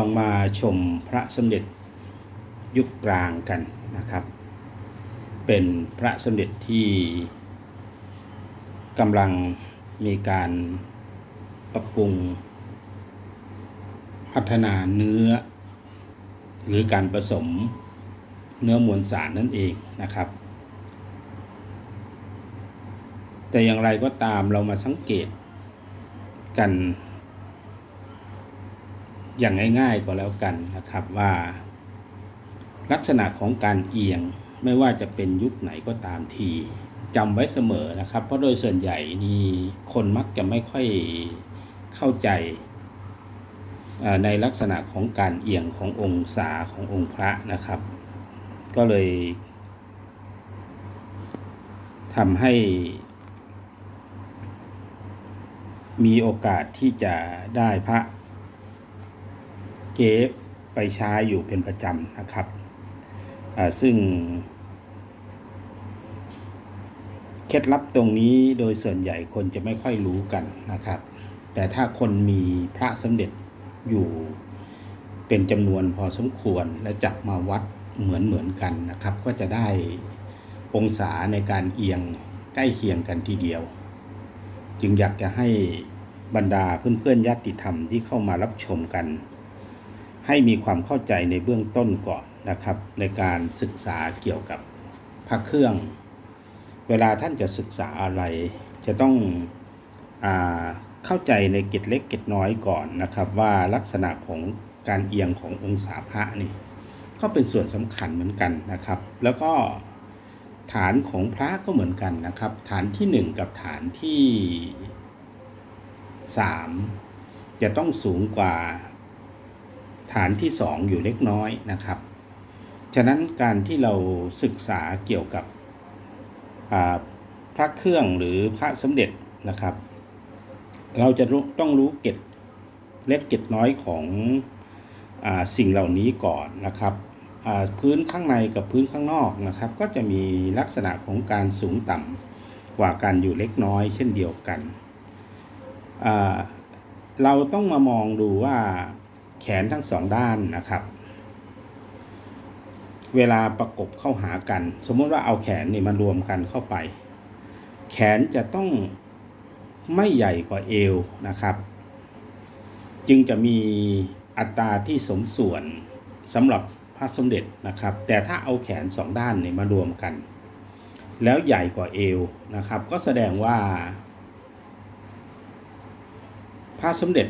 ลองมาชมพระสมเด็จยุคกลางกันนะครับ เป็นพระสมเด็จที่กำลังมีการปรับปรุง พัฒนาเนื้อ หรือการผสมเนื้อมวลสารนั่นเองนะครับ แต่อย่างไรก็ตามเรามาสังเกตกัน อย่างง่ายๆก็แล้วกันนะครับว่า ลักษณะของการเอียงไม่ว่าจะเป็นยุคไหนก็ตามทีจำไว้เสมอนะครับ เพราะโดยส่วนใหญ่นี่คนมักจะไม่ค่อยเข้าใจในลักษณะของการเอียงขององศาขององค์พระนะครับ ก็เลยทำให้ มีโอกาสที่จะได้พระ เก๊ไปใช้อยู่เป็นประจำนะครับซึ่งเคล็ดลับตรงนี้โดยส่วนใหญ่คนจะไม่ค่อยรู้กันนะครับ แต่ถ้าคนมีพระสมเด็จอยู่เป็นจำนวนพอสมควรและจับมาวัดเหมือนเหมือนๆกันนะครับ ก็จะได้องศาในการเอียงใกล้เคียงกันทีเดียว จึงอยากจะให้บรรดาเพื่อนๆญาติธรรมที่เข้ามารับชมกัน ให้มีความเข้าใจในเบื้องต้นก่อนนะครับ ในการศึกษาเกี่ยวกับพระเครื่อง เวลาท่านจะศึกษาอะไร จะต้องอเข้าใจในเกตเล็กเกตน้อยก่อนนะครับ ว่าลักษณะของการเอียงขององศาพระนี่ก็เป็นส่วนสำคัญเหมือนกันนะครับ แล้วก็ฐานของพระก็เหมือนกันนะครับ ฐานที่หนึ่งกับฐานที่สามจะต้องสูงกว่า ฐานที่สองอยู่เล็กน้อยนะครับ ฉะนั้นการที่เราศึกษาเกี่ยวกับพระเครื่องหรือพระสมเด็จนะครับ เราจะต้องรู้เกตเล็กเกตน้อยของอสิ่งเหล่านี้ก่อนนะครับพื้นข้างในกับพื้นข้างนอกนะครับ ก็จะมีลักษณะของการสูงต่ำกว่ากันอยู่เล็กน้อยเช่นเดียวกัน เราต้องมามองดูว่า แขนทั้งสองด้านนะครับ เวลาประกบเข้าหากัน สมมติว่าเอาแขนนี่มารวมกันเข้าไป แขนจะต้องไม่ใหญ่กว่าเอวนะครับ จึงจะมีอัตราที่สมส่วนสำหรับพระสมเด็จนะครับ แต่ถ้าเอาแขนสองด้านนี่มารวมกัน แล้วใหญ่กว่าเอวนะครับ ก็แสดงว่า พระสมเด็จ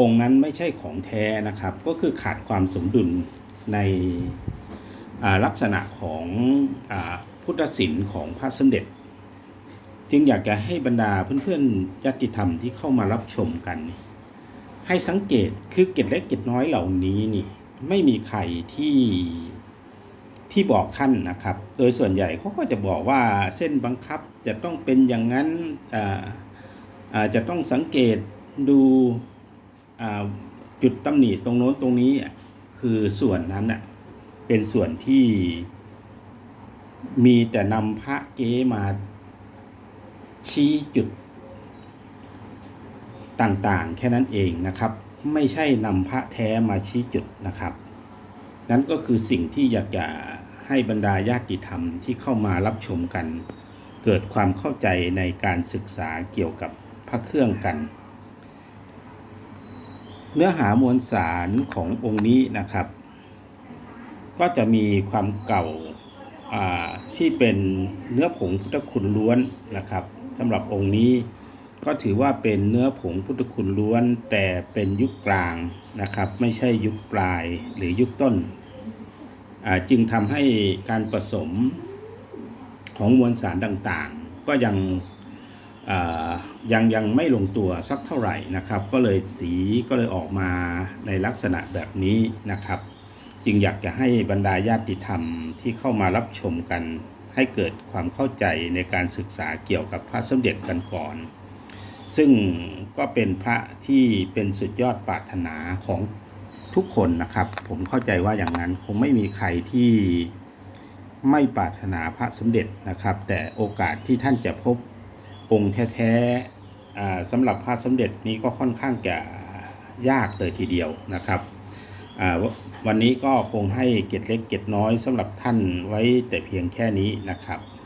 องค์นั้นไม่ใช่ของแท้นะครับ ก็คือขาดความสมดุลในลักษณะของอพุทธศิลป์ของพระสมเด็จ จึงอยากจะให้บรรดาเพื่อนๆญาติธรรมที่เข้ามารับชมกัน ให้สังเกตคือเกร็ดเล็กเกร็ดน้อยเหล่านี้นี่ไม่มีใครที่ที่บอกขั้นนะครับ โดยส่วนใหญ่เขาก็จะบอกว่าเส้นบังคับจะต้องเป็นอย่างนั้นจะต้องสังเกตดู จุดตำหนิตรงโน้นตรงนี้คือส่วนนั้นอะเป็นส่วนที่มีแต่นำพระเก๊มาชี้จุดต่างๆ แค่นั้นเองนะครับ ไม่ใช่นำพระแท้มาชี้จุดนะครับ นั้นก็คือสิ่งที่อยากจะให้บรรดาญาติธรรมที่เข้ามารับชมกัน เกิดความเข้าใจในการศึกษาเกี่ยวกับพระเครื่องกัน เนื้อหามวลสารขององค์นี้นะครับ ก็จะมีความเก่าาที่เป็นเนื้อผงพุทธคุณล้วนนะครับสำหรับองค์นี้ก็ถือว่าเป็นเนื้อผงพุทธคุณล้วน แต่เป็นยุคกลางนะครับ ไม่ใช่ยุคปลายหรือยุคต้น จึงทำให้การผสมของมวลสารต่างๆ ก็ยัง ยังยังไม่ลงตัวสักเท่าไหร่นะครับ ก็เลยสีก็เลยออกมาในลักษณะแบบนี้นะครับ จึงอยากจะให้บรรดาญาติธรรมที่เข้ามารับชมกัน ให้เกิดความเข้าใจในการศึกษาเกี่ยวกับพระสมเด็จกันก่อน ซึ่งก็เป็นพระที่เป็นสุดยอดปรารถนาของทุกคนนะครับ ผมเข้าใจว่าอย่างนั้นคงไม่มีใครที่ไม่ปรารถนาพระสมเด็จนะครับ แต่โอกาสที่ท่านจะพบ องค์แท้ๆสำหรับพระสมเด็จนี้ก็ค่อนข้างจะยากเลยทีเดียวนะครับวันนี้ก็คงให้เก็ดเล็กเก็ดน้อยสำหรับท่านไว้แต่เพียงแค่นี้นะครับ